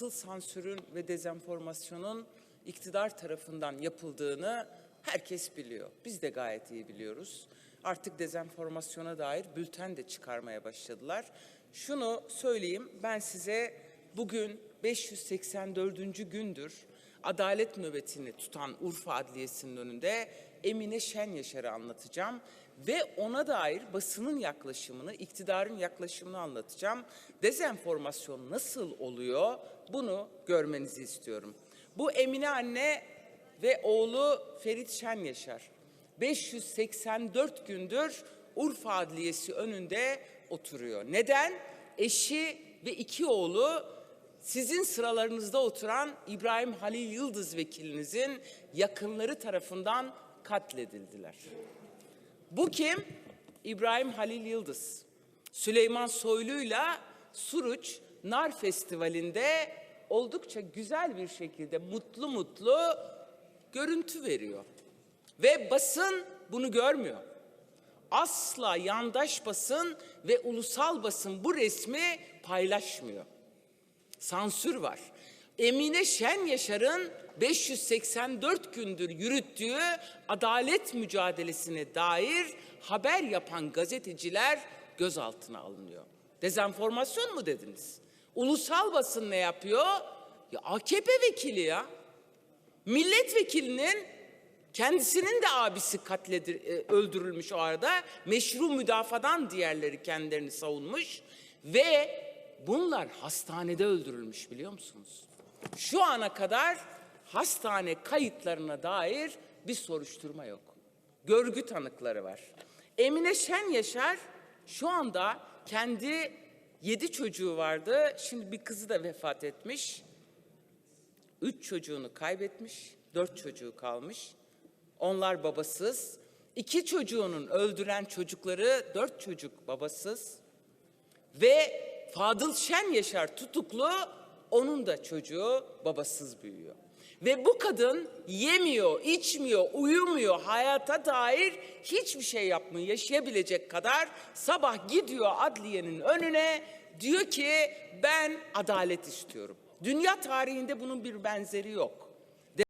nasıl sansürün ve dezenformasyonun iktidar tarafından yapıldığını herkes biliyor. Biz de gayet iyi biliyoruz. Artık dezenformasyona dair bülten de çıkarmaya başladılar. Şunu söyleyeyim, ben size bugün 584. gündür adalet nöbetini tutan Urfa Adliyesi'nin önünde Emine Şen Yaşar'ı anlatacağım ve ona dair basının yaklaşımını, iktidarın yaklaşımını anlatacağım. Dezenformasyon nasıl oluyor bunu görmenizi istiyorum. Bu Emine anne ve oğlu Ferit Şen Yaşar 584 gündür Urfa Adliyesi önünde oturuyor. Neden? Eşi ve iki oğlu sizin sıralarınızda oturan İbrahim Halil Yıldız vekilinizin yakınları tarafından katledildiler. Bu kim? İbrahim Halil Yıldız. Süleyman Soylu'yla Suruç Nar Festivali'nde oldukça güzel bir şekilde mutlu mutlu görüntü veriyor. Ve basın bunu görmüyor. Asla yandaş basın ve ulusal basın bu resmi paylaşmıyor sansür var. Emine Şen Yaşar'ın 584 gündür yürüttüğü adalet mücadelesine dair haber yapan gazeteciler gözaltına alınıyor. Dezenformasyon mu dediniz? Ulusal basın ne yapıyor? Ya AKP vekili ya. Milletvekilinin kendisinin de abisi katledir, e, öldürülmüş o arada. Meşru müdafadan diğerleri kendilerini savunmuş ve bunlar hastanede öldürülmüş biliyor musunuz? Şu ana kadar hastane kayıtlarına dair bir soruşturma yok. Görgü tanıkları var. Emine Şen Yaşar şu anda kendi yedi çocuğu vardı. Şimdi bir kızı da vefat etmiş. Üç çocuğunu kaybetmiş, dört çocuğu kalmış. Onlar babasız. İki çocuğunun öldüren çocukları, dört çocuk babasız. Ve Fadıl Şen Yaşar tutuklu, onun da çocuğu babasız büyüyor. Ve bu kadın yemiyor, içmiyor, uyumuyor, hayata dair hiçbir şey yapmıyor, yaşayabilecek kadar sabah gidiyor adliyenin önüne diyor ki ben adalet istiyorum. Dünya tarihinde bunun bir benzeri yok.